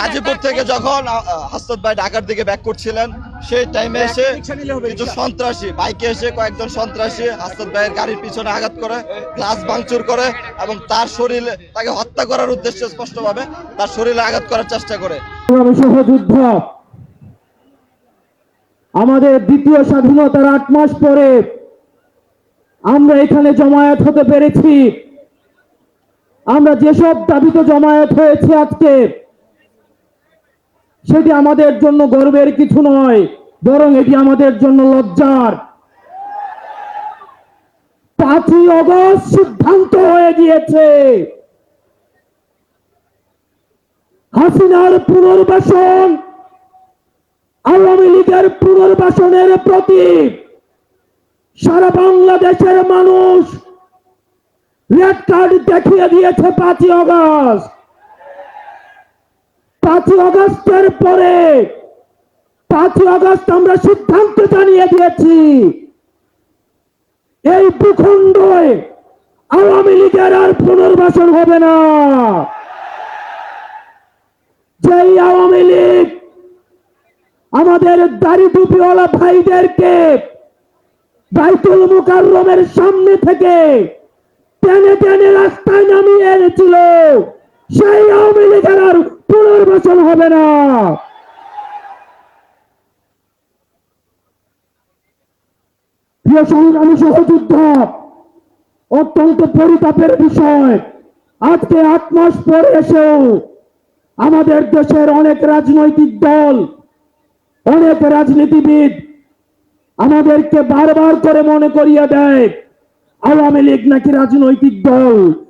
গাজীপুর থেকে যখন হাসনাত ভাই ঢাকার দিকে ব্যাক করছিলেন সেই টাইমে এসে কিছু সন্ত্রাসী বাইকে এসে কয়েকজন সন্ত্রাসী হাসনাত ভাইয়ের গাড়ির পিছনে আঘাত করে গ্লাস ভাঙচুর করে এবং তার শরীরে তাকে হত্যা করার উদ্দেশ্যে স্পষ্টভাবে তার শরীরে আঘাত করার চেষ্টা করে। সহযুদ্ধ। আমাদের দ্বিতীয় স্বাধীনতার আট মাস পরে আমরা এখানে জমায়েত হতে পেরেছি। আমরা যেসব দাবিতে জমায়েত হয়েছে আজকে সেটি আমাদের জন্য গর্বের কিছু নয়, বরং এটি আমাদের জন্য লজ্জার। পাঁচই অগস্ট সিদ্ধান্ত হয়ে গিয়েছে। হাসিনার পুনর্বাসন, আওয়ামী লীগের পুনর্বাসনের প্রতি সারা বাংলাদেশের মানুষ রেড কার্ড দেখিয়ে দিয়েছে পাঁচই অগস্ট। পাঁচই অগস্টের পরে পাঁচই অগস্ট আমরা সিদ্ধান্ত জানিয়ে দিয়েছি, এই ভূখণ্ডে আওয়ামী লীগের আর পুনর্বাসন হবে না। যেই আওয়ামী লীগ আমাদের দাড়ি টুপিওয়ালা ভাইদেরকে বাইতুল মুকাররমের সামনে থেকে টেনে টেনে রাস্তায় নামিয়ে এনেছিল, সেই আওয়ামী লীগের আর পুনর্বাসন হবে না। প্রিয় সংগ্রামী সহযুদ্ধ অত্যন্ত পরিতাপের বিষয়। আজকে আট মাস পরে এসেও আমাদের দেশের অনেক রাজনৈতিক দল, অনেক রাজনীতিবিদ আমাদেরকে বারবার করে মনে করিয়ে দেয়, আওয়ামী লীগ নাকি রাজনৈতিক দল।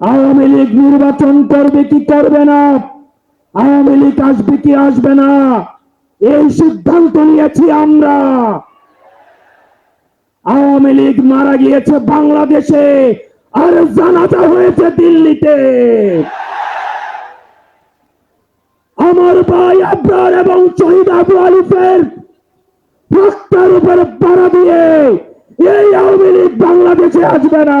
আওয়ামী লীগ নির্বাচন করবে কি করবে না? আওয়ামী লীগ আসবে কি আসবে না? এই সিদ্ধান্ত নিয়েছি আমরা। আওয়ামী লীগ মারা গিয়েছে বাংলাদেশে আর জানাজা হয়েছে দিল্লিতে। আমার ভাই আবরার এবং শহীদ আবু আলিফের রক্তের উপরে পাড়া দিয়ে এই আওয়ামী লীগ বাংলাদেশে আসবে না।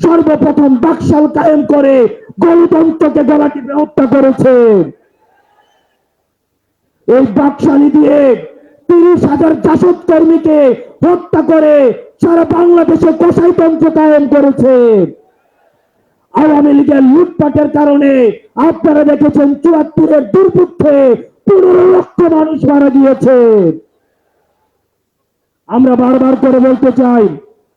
সর্বপ্রথম বাকশাল কায়েম করে গণতন্ত্রকে গলা টিপে হত্যা করেছে। এই বাকশালী দিয়ে তিরিশ হাজার জাসদ কর্মীকে হত্যা করে সারা বাংলাদেশে কসাইতন্ত্র কায়েম করেছে। আওয়ামী লীগের লুটপাটের কারণে আপনারা দেখেছেন চুয়াত্তরের দুর্ভিক্ষে পনেরো লক্ষ মানুষ মারা গিয়েছে। আমরা বারবার করে বলতে চাই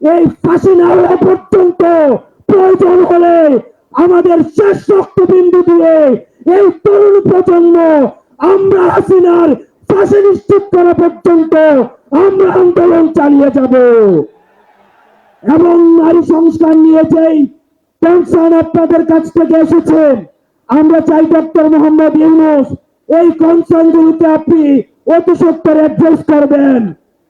এই ফাঁসি না পর্যন্ত প্রয়োজন হলে আমাদের শেষ রক্তবিন্দু দিয়ে এই তরুণ প্রজন্ম, আমরা হাসিনার ফাঁসি নিশ্চিত করা পর্যন্ত আমরা আন্দোলন চালিয়ে যাব। এবং নারী সংস্কার নিয়ে যেই কনসার্ন আপনাদের কাছ থেকে এসেছে, আমরা চাই ডক্টর মোহাম্মদ ইউনুস এই কনসার্ন গুলিতে আপনি অতি সত্তর অ্যাড্রেস করবেন।